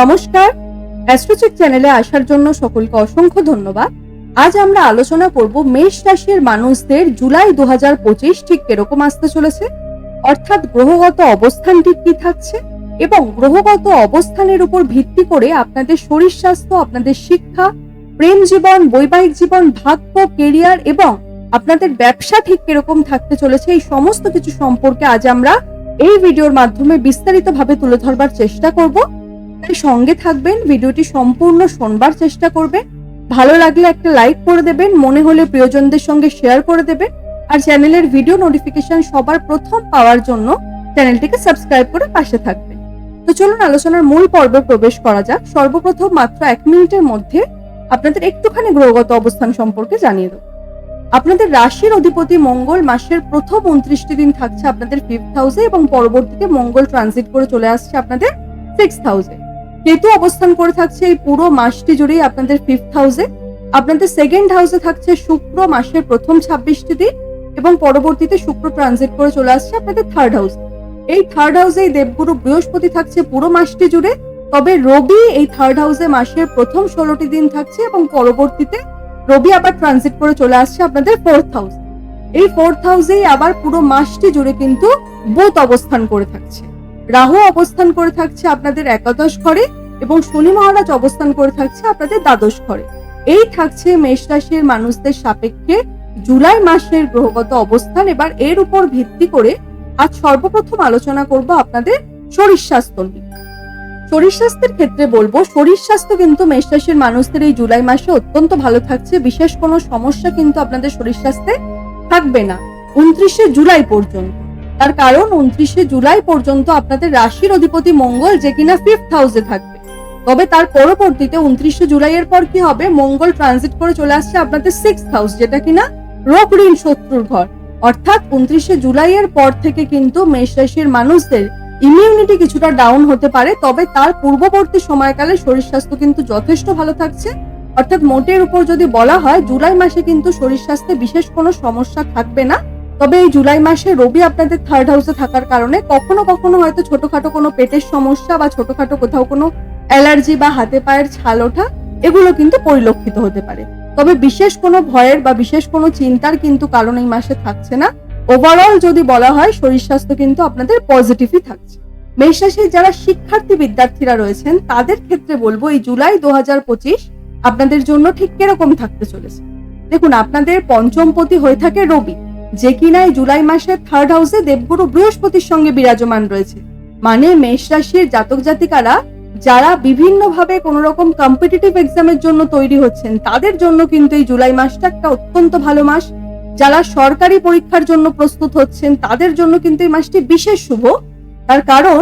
নমস্কার। অ্যাস্ট্রোচেক চ্যানেলে আসার জন্য সকলকে অসংখ্য ধন্যবাদ। আজ আমরা আলোচনা করব মেষ রাশির মানুষদের জুলাই দু হাজার পঁচিশ ঠিক কীরকম আসতে চলেছে, অর্থাৎ গ্রহগত অবস্থান ঠিক কি থাকছে এবং গ্রহগত অবস্থানের উপর ভিত্তি করে আপনাদের শরীর স্বাস্থ্য, আপনাদের শিক্ষা, প্রেম জীবন, বৈবাহিক জীবন, ভাগ্য কেরিয়ার এবং আপনাদের ব্যবসা ঠিক কীরকম থাকতে চলেছে, এই সমস্ত কিছু সম্পর্কে আজ আমরা এই ভিডিওর মাধ্যমে বিস্তারিতভাবে তুলে ধরবার চেষ্টা করব। তাই সঙ্গে থাকবেন, ভিডিওটি সম্পূর্ণ শোনবার চেষ্টা করবেন। ভালো লাগলে একটা লাইক করে দেবেন, মনে হলে প্রিয়জনদের সঙ্গে শেয়ার করে দেবেন। আর চ্যানেলের ভিডিও নোটিফিকেশন সবার প্রথম পাওয়ার জন্য চ্যানেলটিকে সাবস্ক্রাইব করে পাশে থাকবেন। তো চলুন, আলোচনার মূল পর্বে প্রবেশ করা যাক। সর্বপ্রথম মাত্র এক মিনিটের মধ্যে আপনাদের একটুখানি গ্রহগত অবস্থান সম্পর্কে জানিয়ে দেবো। আপনাদের রাশির অধিপতি মঙ্গল মাসের প্রথম উনত্রিশটি দিন থাকছে আপনাদের ফিফথ হাউসে এবং পরবর্তীতে মঙ্গল ট্রানজিট করে চলে আসছে আপনাদের সিক্স হাউসে কেতু অবস্থান করে থাকছে এই পুরো মাসটি জুড়েই আপনাদের ফিফথ হাউসে আপনাদের সেকেন্ড হাউসে থাকছে শুক্র মাসের প্রথম ছাব্বিশটি দিন এবং পরবর্তীতে শুক্র ট্রানজিট করে চলে আসছে আপনাদের থার্ড হাউস এই থার্ড হাউসে দেবগুরু বৃহস্পতি থাকছে পুরো মাসটি জুড়ে, তবে রবি এই থার্ড হাউসে মাসের প্রথম ষোলোটি দিন থাকছে এবং পরবর্তীতে রবি আবার ট্রানজিট করে চলে আসছে আপনাদের ফোর্থ হাউস এই ফোর্থ হাউসেই আবার পুরো মাসটি জুড়ে কিন্তু বুধ অবস্থান করে থাকছে। রাহু অবস্থান করে থাকছে আপনাদের একাদশ ঘরে এবং শনি মহারাজ অবস্থান করে থাকছে আপনাদের দ্বাদশ ঘরে। এই থাকছে মেষ রাশির মানুষদের সাপেক্ষে জুলাই মাসের গ্রহগত অবস্থান। এবার এর উপর ভিত্তি করে আজ সর্বপ্রথম আলোচনা করব আপনাদের শরীর স্বাস্থ্য নিয়ে। শরীর স্বাস্থ্যের ক্ষেত্রে বলব, শরীর স্বাস্থ্য কিন্তু মেষ রাশির মানুষদের এই জুলাই মাসে অত্যন্ত ভালো থাকছে। বিশেষ কোনো সমস্যা কিন্তু আপনাদের শরীর স্বাস্থ্যে থাকবে না। উনত্রিশে জুলাই পর্যন্ত। তার কারণ উনত্রিশে জুলাই পর্যন্ত আপনাদের রাশির অধিপতি মঙ্গল যে কিনা ফিফথ হাউসে থাকবে। তবে তার পরবর্তীতে উনত্রিশে জুলাইয়ের পর কি হবে? মঙ্গল ট্রানজিট করে চলে আসছে আপনাদের সিক্স হাউস যেটা কিনা রোগ ঋণ শত্রুর ঘর। অর্থাৎ উনত্রিশে জুলাইয়ের পর থেকে কিন্তু মেষ রাশির মানুষদের ইমিউনিটি কিছুটা ডাউন হতে পারে, তবে তার পূর্ববর্তী সময়কালে শরীর স্বাস্থ্য কিন্তু যথেষ্ট ভালো থাকছে। অর্থাৎ মোটের উপর যদি বলা হয়, জুলাই মাসে কিন্তু শরীর স্বাস্থ্যে বিশেষ কোনো সমস্যা থাকবে না। তবে এই জুলাই মাসে রবি আপনাদের থার্ড হাউসে থাকার কারণে কখনো কখনো হয়তো ছোটখাটো কোনো পেটের সমস্যা বা ছোটখাটো কোথাও কোনো অ্যালার্জি বা হাতে পায়ের ছাল ওঠা, এগুলো কিন্তু পরিলক্ষিত হতে পারে। তবে বিশেষ কোনো ভয়ের বা বিশেষ কোনো চিন্তার কিন্তু কারণ এই মাসে থাকছে না। ওভারঅল যদি বলা হয়, শরীর স্বাস্থ্য কিন্তু আপনাদের পজিটিভই থাকছে। মেষ রাশির যারা শিক্ষার্থী বিদ্যার্থীরা রয়েছেন, তাদের ক্ষেত্রে বলব এই জুলাই দু হাজার পঁচিশ আপনাদের জন্য ঠিক কীরকম থাকতে চলেছে। দেখুন, আপনাদের পঞ্চমপতি হয়ে থাকে রবি। যে কিনা এই জুলাই মাসের থার্ড হাউসে দেবগুরু বৃহস্পতির সঙ্গে বিরাজমান রয়েছে। মানে মেষ রাশির জাতক জাতিকারা যারা বিভিন্নভাবে কোন রকম কম্পিটিটিভ এক্সামের জন্য তৈরি হচ্ছেন, তাদের জন্য কিন্তু এই জুলাই মাসটা একটা অত্যন্ত ভালো মাস। যারা সরকারি পরীক্ষার জন্য প্রস্তুত হচ্ছেন, তাদের জন্য কিন্তু এই মাসটি বিশেষ শুভ। তার কারণ,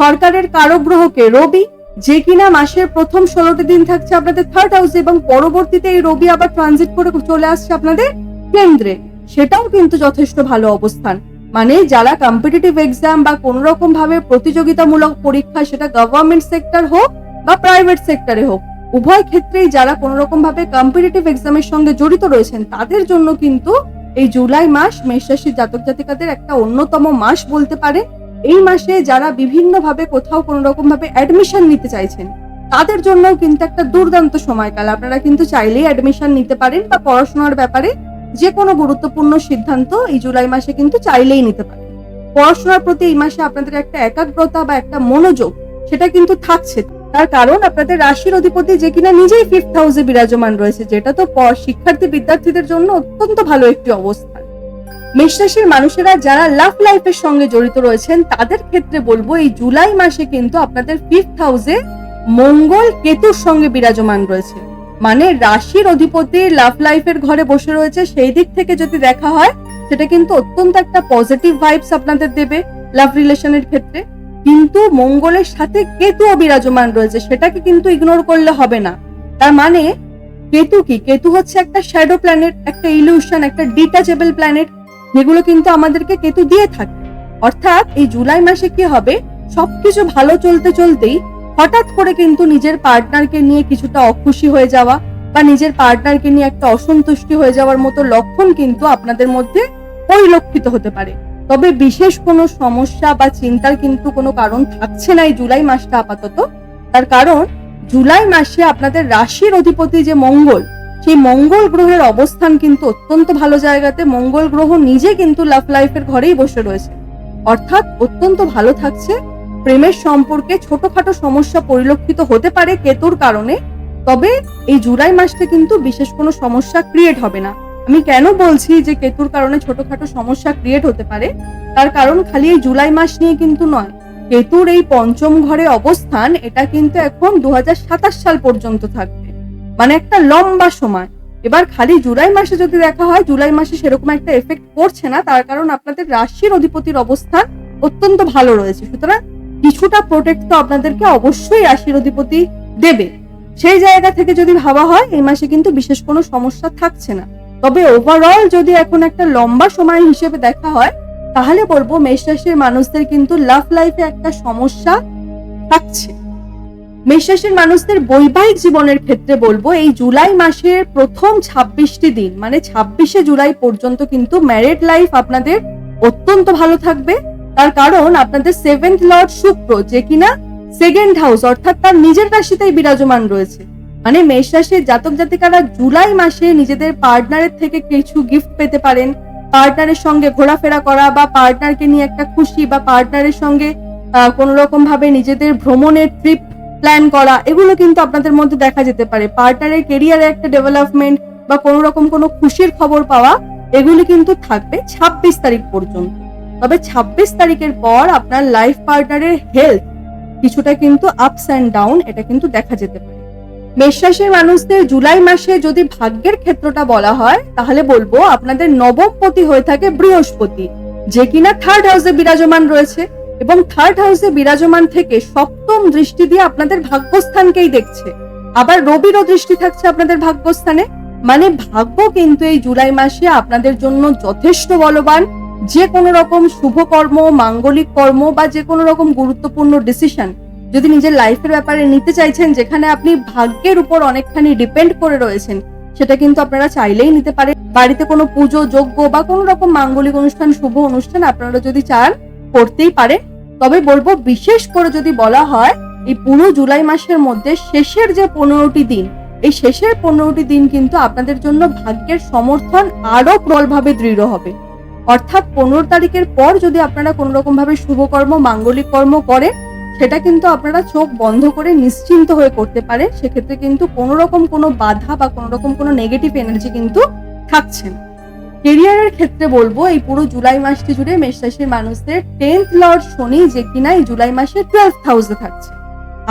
সরকারের কারক গ্রহকে রবি, যে কিনা মাসের প্রথম ষোলোটি দিন থাকছে আপনাদের থার্ড হাউসে এবং পরবর্তীতে এই রবি আবার ট্রানজিট করে চলে আসছে আপনাদের কেন্দ্রে। সেটাও কিন্তু যথেষ্ট ভালো অবস্থান। মানে যারা কম্পিটিটিভ এক্সাম বা কোন রকম ভাবে প্রতিযোগিতামূলক পরীক্ষা সেটা গভর্নমেন্ট সেক্টর হোক বা প্রাইভেট সেক্টরে হোক, উভয় ক্ষেত্রেই যারা কোন রকম ভাবে কম্পিটিটিভ এক্সামের সঙ্গে জড়িত রয়েছেন, তাদের জন্য কিন্তু এই জুলাই মাস মেষ রাশির জাতক জাতিকাদের একটা অন্যতম মাস বলতে পারে। এই মাসে যারা বিভিন্ন ভাবে কোথাও কোন রকম ভাবে অ্যাডমিশন নিতে চাইছেন, তাদের জন্য কিন্তু একটা দুর্দান্ত সময়কাল। আপনারা কিন্তু চাইলেই অ্যাডমিশন নিতে পারেন বা পড়াশোনার ব্যাপারে যে কোনো গুরুত্বপূর্ণ সিদ্ধান্ত এই জুলাই মাসে কিন্তু চাইলেই নিতে পারেন পড়াশোনার প্রতি এই মাসে আপনাদের একটা একাগ্রতা বা একটা মনোযোগ সেটা কিন্তু থাকছে। তার কারণ আপনাদের রাশির অধিপতি যে কিনা নিজেই ফিফথ হাউসে বিরাজমান রয়েছে, যেটা তো শিক্ষার্থী বিদ্যার্থীদের জন্য অত্যন্ত ভালো একটি অবস্থান। মেষ রাশির মানুষেরা যারা লাভ লাইফের সঙ্গে জড়িত রয়েছেন, তাদের ক্ষেত্রে বলব এই জুলাই মাসে কিন্তু আপনাদের ফিফথ হাউসে মঙ্গল কেতুর সঙ্গে বিরাজমান রয়েছে। মানে রাশির অধিপতি লাভ লাইফের ঘরে বসে রয়েছে, সেই দিক থেকে যদি দেখা হয়, সেটা কিন্তু অত্যন্ত একটা পজিটিভ ভাইবস আপনাদের দেবে লাভ রিলেশনের ক্ষেত্রে। কিন্তু মঙ্গলের সাথে কেতুও বিরাজমান রয়েছে, সেটাকে কিন্তু ইগনোর করলে হবে না। তার মানে কেতু কি? কেতু হচ্ছে একটা শ্যাডো প্ল্যানেট একটা ইলিউশন একটা ডিটাচেবল প্ল্যানেট যেগুলো কিন্তু আমাদেরকে কেতু দিয়ে থাকে। অর্থাৎ এই জুলাই মাসে কি হবে? সবকিছু ভালো চলতে চলতেই হঠাৎ করে কিন্তু নিজের পার্টনারকে নিয়ে কিছুটা অখুশি হয়ে যাওয়া বা নিজের পার্টনারকে নিয়ে একটা অসন্তুষ্টি হয়ে যাওয়ার মতো লক্ষণ কিন্তু আপনাদের মধ্যে পরিলক্ষিত হতে পারে। তবে বিশেষ কোনো সমস্যা বা চিন্তার কিন্তু কোনো কারণ থাকছে না এই জুলাই মাসটা আপাতত। তার কারণ, জুলাই মাসে আপনাদের রাশির অধিপতি যে মঙ্গল, সেই মঙ্গল গ্রহের অবস্থান কিন্তু অত্যন্ত ভালো জায়গাতে মঙ্গল গ্রহ নিজে কিন্তু লাভ লাইফের ঘরেই বসে রয়েছে। অর্থাৎ অত্যন্ত ভালো থাকছে প্রেমের সম্পর্কে ছোটখাটো সমস্যা পরিলক্ষিত হতে পারে কেতুর কারণে, তবে এই জুলাই মাসটা কিন্তু বিশেষ কোনো সমস্যা ক্রিয়েট হবে না। আমি কেন বলছি যে কেতুর কারণে ছোটখাটো সমস্যা ক্রিয়েট হতে পারে? তার কারণ খালি এই জুলাই মাস নিয়ে কিন্তু নয়। কেতুর এই পঞ্চম ঘরে অবস্থান, এটা কিন্তু এখন দু হাজার সাতাশ সাল পর্যন্ত থাকবে। মানে একটা লম্বা সময়। এবার খালি জুলাই মাসে যদি দেখা হয়, জুলাই মাসে সেরকম একটা এফেক্ট পড়ছে না। তার কারণ আপনাদের রাশির অধিপতির অবস্থান অত্যন্ত ভালো রয়েছে। সুতরাং কিছুটা প্রোটেক্ট তো আপনাদেরকে অবশ্যই রাশির অধিপতি দেবে। সেই জায়গা থেকে যদি ভাবা হয়, এই মাসে কিন্তু বিশেষ কোনো সমস্যা থাকছে না। তবে ওভারঅল যদি এখন একটা লম্বা সময় হিসেবে দেখা হয়, তাহলে বলব মেষ রাশির মানুষদের কিন্তু লাভ লাইফে একটা সমস্যা থাকছে। মেষ রাশির মানুষদের বৈবাহিক জীবনের ক্ষেত্রে বলব, এই জুলাই মাসের প্রথম ছাব্বিশটি দিন মানে ছাব্বিশে জুলাই পর্যন্ত কিন্তু ম্যারেড লাইফ আপনাদের অত্যন্ত ভালো থাকবে। তার কারণ আপনাদের সেভেন্থ লর্ড শুক্র, যে কিনা সেকেন্ড হাউস অর্থাৎ তার নিজের রাশিতেই বিরাজমান রয়েছে। মানে মেষ রাশির জাতক জাতিকারা জুলাই মাসে নিজেদের পার্টনারের থেকে কিছু গিফট পেতে পারেন। পার্টনারের সঙ্গে ঘোরাফেরা করা বা পার্টনারকে নিয়ে একটা খুশি বা পার্টনারের সঙ্গে কোন রকম ভাবে নিজেদের ভ্রমণের ট্রিপ প্ল্যান করা, এগুলো কিন্তু আপনাদের মধ্যে দেখা যেতে পারে। পার্টনারের কেরিয়ারে একটা ডেভেলপমেন্ট বা কোনো রকম কোনো খুশির খবর পাওয়া, এগুলি কিন্তু থাকবে ছাব্বিশ তারিখ পর্যন্ত। তবে ছাব্বিশ তারিখের পর আপনার লাইফ পার্টনারের হেলথ কিছুটা কিন্তু আপস অ্যান্ড ডাউন এটা কিন্তু দেখা যেতে পারে। মেষ রাশির মানুষদের জুলাই মাসে যদি ভাগ্যের ক্ষেত্রটা বলা হয়, তাহলে বলব আপনাদের নবমপতি হয়ে থাকে বৃহস্পতি, যে কিনা থার্ড হাউসে বিরাজমান রয়েছে এবং থার্ড হাউসে বিরাজমান থেকে সপ্তম দৃষ্টি দিয়ে আপনাদের ভাগ্যস্থানকেই দেখছে। আবার রবিরও দৃষ্টি থাকছে আপনাদের ভাগ্যস্থানে মানে ভাগ্য কিন্তু এই জুলাই মাসে আপনাদের জন্য যথেষ্ট বলবান। যে কোনো রকম শুভ কর্ম, মাঙ্গলিক কর্ম বা যে কোনো রকম গুরুত্বপূর্ণ ডিসিশন যদি নিজের লাইফের ব্যাপারে নিতে চাইছেন, যেখানে আপনি ভাগ্যের উপর অনেকখানি ডিপেন্ড করে রয়েছেন, সেটা কিন্তু আপনারা চাইলেই নিতে পারেন। বাড়িতে কোনো পুজো যোগ্য বা কোনো রকম মাঙ্গলিক অনুষ্ঠান, শুভ অনুষ্ঠান আপনারা যদি চান, করতেই পারে তবে বলব, বিশেষ করে যদি বলা হয়, এই পুরো জুলাই মাসের মধ্যে শেষের যে পনেরোটি দিন, এই শেষের পনেরোটি দিন কিন্তু আপনাদের জন্য ভাগ্যের সমর্থন আরও প্রবলভাবে দৃঢ় হবে। অর্থাৎ পনেরো তারিখের পর যদি আপনারা কোনো রকম ভাবে শুভকর্ম, মাঙ্গলিক কর্ম করেন, সেটা কিন্তু আপনারা চোখ বন্ধ করে নিশ্চিন্ত হয়ে করতে পারে সেক্ষেত্রে কিন্তু কোনো রকম কোনো বাধা বা কোনো রকম কোনো নেগেটিভ এনার্জি কিন্তু থাকছে না। কেরিয়ারের ক্ষেত্রে বলব, এই পুরো জুলাই মাসটি জুড়ে মেষ রাশির মানুষদের টেন্থ লর্ড শনি যে কিনা এই জুলাই মাসে টুয়েলভ হাউসে থাকছে।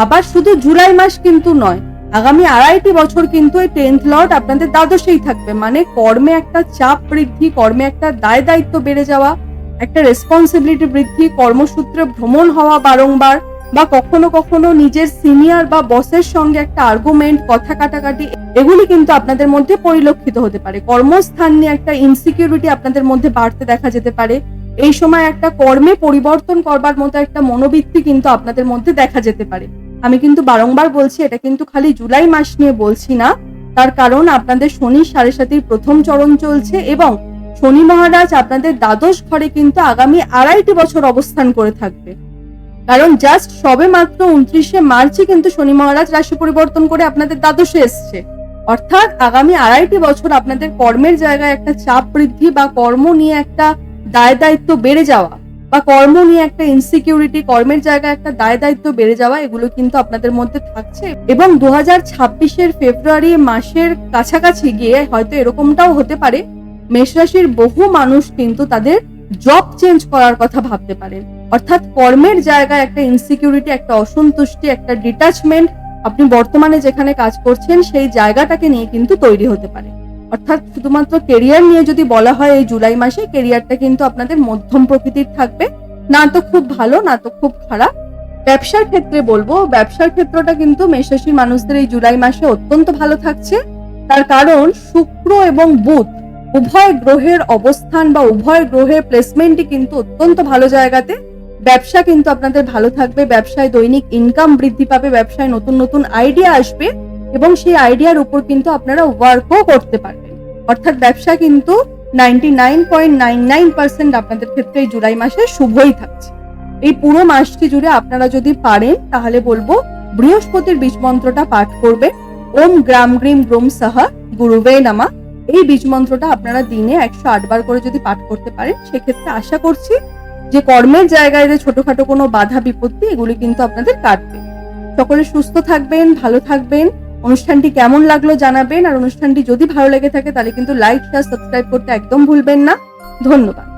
আবার শুধু জুলাই মাস কিন্তু নয় আগামী আড়াইটি বছর কিন্তু এই টেন্থ লর্ড আপনাদের দ্বাদশেই থাকবে। মানে কর্মে একটা চাপ বৃদ্ধি, কর্মে একটা দায় দায়িত্ব বেড়ে যাওয়া, একটা রেসপন্সিবিলিটি বৃদ্ধি, কর্মসূত্রে ভ্রমণ হওয়া বারংবার, বা কখনো কখনো নিজের সিনিয়র বা বসের সঙ্গে একটা আর্গুমেন্ট কথা কাটাকাটি, এগুলি কিন্তু আপনাদের মধ্যে পরিলক্ষিত হতে পারে। কর্মস্থান নিয়ে একটা ইনসিকিউরিটি আপনাদের মধ্যে বাড়তে দেখা যেতে পারে। এই সময় একটা কর্মে পরিবর্তন করবার মতো একটা মনোবৃত্তি কিন্তু আপনাদের মধ্যে দেখা যেতে পারে। আমি কিন্তু বারংবার বলছি, এটা কিন্তু খালি জুলাই মাস নিয়ে বলছি না। তার কারণ আপনাদের শনি সাড়ে সাতির প্রথম চরণ চলছে এবং শনি মহারাজ আপনাদের দ্বাদশ ঘরে কিন্তু আগামী আড়াইটি বছর অবস্থান করে থাকবে। কারণ জাস্ট সবে মাত্র উনত্রিশে মার্চই কিন্তু শনি মহারাজ রাশি পরিবর্তন করে আপনাদের দ্বাদশে এসছে। অর্থাৎ আগামী আড়াইটি বছর আপনাদের কর্মের জায়গায় একটা চাপ বৃদ্ধি বা কর্ম নিয়ে একটা দায় দায়িত্ব বেড়ে যাওয়া। বা কর্ম নিয়ে একটা ইনসিকিউরিটি কর্মের জায়গায় একটা দায় দায়িত্ব বেড়ে যাওয়া, এগুলো কিন্তু আপনাদের মধ্যে থাকছে। এবং দু হাজার ছাব্বিশের ফেব্রুয়ারি মাসের কাছাকাছি গিয়ে হয়তো এরকমটাও হতে পারে। মেষ রাশির বহু মানুষ কিন্তু তাদের জব চেঞ্জ করার কথা ভাবতে পারেন। অর্থাৎ কর্মের জায়গায় একটা ইনসিকিউরিটি একটা অসন্তুষ্টি, একটা ডিটাচমেন্ট আপনি বর্তমানে যেখানে কাজ করছেন, সেই জায়গাটাকে নিয়ে কিন্তু তৈরি হতে পারে। অর্থাৎ শুধুমাত্র কেরিয়ার নিয়ে যদি বলা হয় এই জুলাই মাসে কেরিয়ারটা কিন্তু আপনাদের মধ্যম প্রকৃতির থাকবে। না তো খুব ভালো, না তো খুব খারাপ। ব্যবসার ক্ষেত্রে বলব, ব্যবসার ক্ষেত্রটা কিন্তু মেষরাশির মানুষদের এই জুলাই মাসে অত্যন্ত ভালো থাকছে। তার কারণ শুক্র এবং বুধ উভয় গ্রহের অবস্থান বা উভয় গ্রহের প্লেসমেন্টই কিন্তু অত্যন্ত ভালো জায়গাতে। ব্যবসা কিন্তু আপনাদের ভালো থাকবে, ব্যবসায় দৈনিক ইনকাম বৃদ্ধি পাবে, ব্যবসায় নতুন নতুন আইডিয়া আসবে এবং সেই আইডিয়ার উপর কিন্তু আপনারা ওয়ার্কও করতে পারবেন। অর্থাৎ ব্যবসা কিন্তু ninety nine point nine nine percent আপনাদের ক্ষেত্রে এই জুলাই মাসে শুভই থাকছে। এই পুরো মাসটি জুড়ে আপনারা যদি পারেন, তাহলে বলব বৃহস্পতির বীজ মন্ত্রটা পাঠ করবে ওম গ্রাম গ্রিম গ্রোম সাহা গুরুবে নামা। এই বীজ মন্ত্রটা আপনারা দিনে একশো আট বার করে যদি পাঠ করতে পারেন, সেক্ষেত্রে আশা করছি যে কর্মের জায়গায় যে ছোটখাটো কোনো বাধা বিপত্তি, এগুলি কিন্তু আপনাদের কাটবে। সকলে সুস্থ থাকবেন, ভালো থাকবেন। অনুষ্ঠানটি কেমন লাগল জানাবেন, আর অনুষ্ঠানটি যদি ভালো লেগে থাকে তাহলে কিন্তু লাইক শেয়ার সাবস্ক্রাইব করতে একদম ভুলবেন না। ধন্যবাদ।